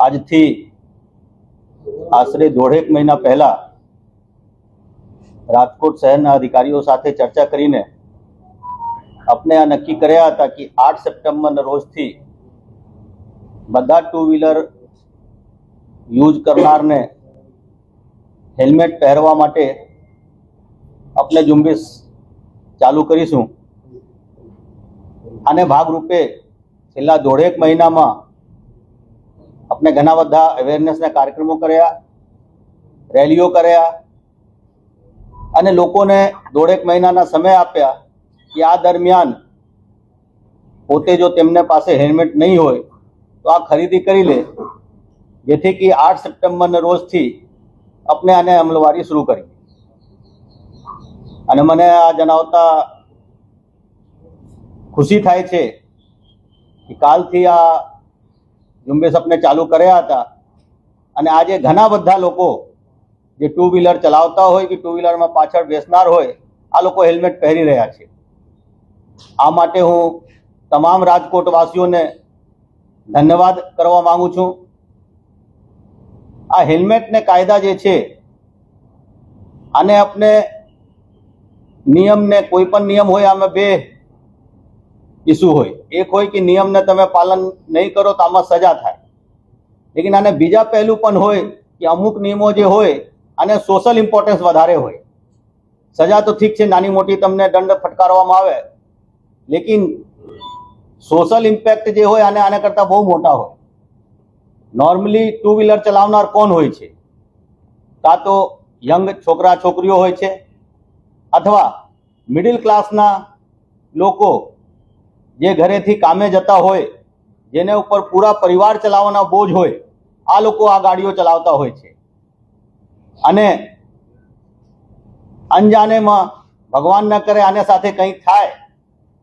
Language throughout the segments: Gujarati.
આજથી આશરે દોઢેક મહિના પહેલા રાજકોટ શહેરના અધિકારીઓ સાથે ચર્ચા કરીને આપણે આ નક્કી કર્યા હતા કે આઠ સપ્ટેમ્બરના રોજથી બધા ટુ વ્હીલર યુઝ કરનારને હેલ્મેટ પહેરવા માટે આપણે ઝુંબેશ ચાલુ કરીશું. આને ભાગરૂપે છેલ્લા દોઢેક મહિનામાં આપણે ઘણા બધા અવેરનેસના કાર્યક્રમો કર્યા, રેલીઓ કર્યા અને લોકોને દોઢેક મહિનાના સમય આપ્યા કે આ દરમિયાન પોતે જો તેમને પાસે હેલ્મેટ નહીં હોય તો આ ખરીદી કરી લે. જેથી કે આઠ સપ્ટેમ્બરના રોજથી આપણે આને અમલવારી શરૂ કરી. અને મને આ જણાવતા ખુશી થાય છે કે કાલથી આ ઝુંબેશ આપણે ચાલુ કર્યા હતા. અને આજે ઘણા બધા લોકો જે ટુ વ્હીલર ચલાવતા હોય કે ટુ વ્હીલરમાં પાછળ બેસનાર હોય, આ લોકો હેલ્મેટ પહેરી રહ્યા છે. આ માટે હું તમામ રાજકોટવાસીઓને ધન્યવાદ કરવા માંગુ છું. આ હેલ્મેટને કાયદા જે છે, આને આપણે નિયમને કોઈ પણ નિયમ હોય, આમાં બે ઇસ્યુ હોય? એક હોય કે નિયમને તમે પાલન નહીં કરો તો આમાં સજા થાય. લેકિન આને બીજા પહેલું પણ હોય કે અમુક નિયમો જે હોય, આને સોશિયલ ઇમ્પોર્ટન્સ વધારે હોય. સજા તો ઠીક છે, નાની મોટી તમને દંડ ફટકારવામાં આવે. લેકિન સોશિયલ ઇમ્પેક્ટ જે હોય આને આના કરતાં બહુ મોટા હોય. નોર્મલી ટુ વ્હીલર ચલાવનાર કોણ હોય છે? કાં તો યંગ છોકરા, છોકરીઓ હોય છે, અથવા મિડિલ ક્લાસના લોકો જે ઘરેથી કામે જતા હોય, જેને ઉપર પૂરા પરિવાર ચલાવવાના બોજ હોય, આ લોકો આ ગાડીઓ ચલાવતા હોય છે. અને અનજાનેમાં ભગવાન ન કરે, આને સાથે કંઈક થાય,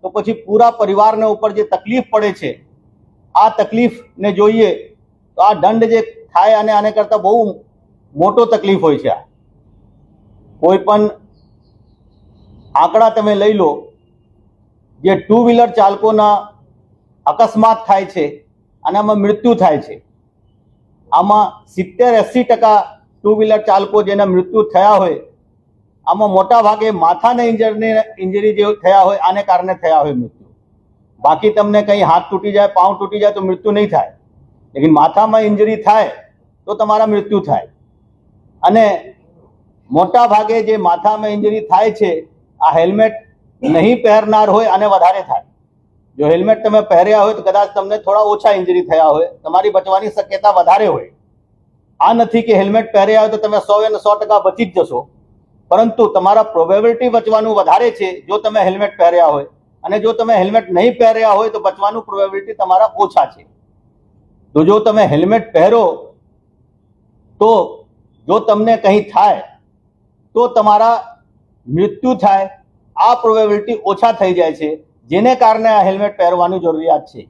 તો પછી પૂરા પરિવારને ઉપર જે તકલીફ પડે છે, આ તકલીફને જોઈએ, તો આ દંડ જે થાય અને આને કરતાં બહુ મોટો તકલીફ હોય છે આ. કોઈ પણ આંકડા તમે લઈ લો જે ટુ વ્હીલર ચાલકોના અકસ્માત થાય છે અને આમાં મૃત્યુ થાય છે. આમાં સિત્તેર એંસી ટકા ટુ વ્હીલર ચાલકો જેના મૃત્યુ થયા હોય, આમાં મોટા ભાગે માથાને ઇન્જરને ઇન્જરી જે થયા હોય, આને કારણે થયા હોય મૃત્યુ. બાકી તમને કંઈ હાથ તૂટી જાય, પાઉં તૂટી જાય તો મૃત્યુ નહીં થાય. લેકિન માથામાં ઇન્જરી થાય તો તમારા મૃત્યુ થાય. અને મોટા ભાગે જે માથામાં ઇન્જરી થાય છે, આ હેલ્મેટ નહીં પહેરનાર હોય અને વધારે થાય. જો હેલ્મેટ તમે પહેર્યા હોય તો કદાચ તમને થોડા ઓછા ઇન્જરી થયા હોય. તમારી બચવાની શક્યતા વધારે હોય. આ નથી કે હેલ્મેટ પહેર્યા હોય તો તમે સો અને સો ટકા બચી જ જશો. પરંતુ તમારા પ્રોબેબિલિટી બચવાનું વધારે છે જો તમે હેલ્મેટ પહેર્યા હોય. અને જો તમે હેલ્મેટ નહીં પહેર્યા હોય તો બચવાનું પ્રોબેબિલિટી તમારા ઓછા છે. તો જો તમે હેલ્મેટ પહેરો તો જો તમને કંઈ થાય, તો તમારા મૃત્યુ થાય આ પ્રોબેબિલિટી ઓછા થઈ જાય છે જેને કારણે આ હેલ્મેટ પહેરવાની જરૂરિયાત છે.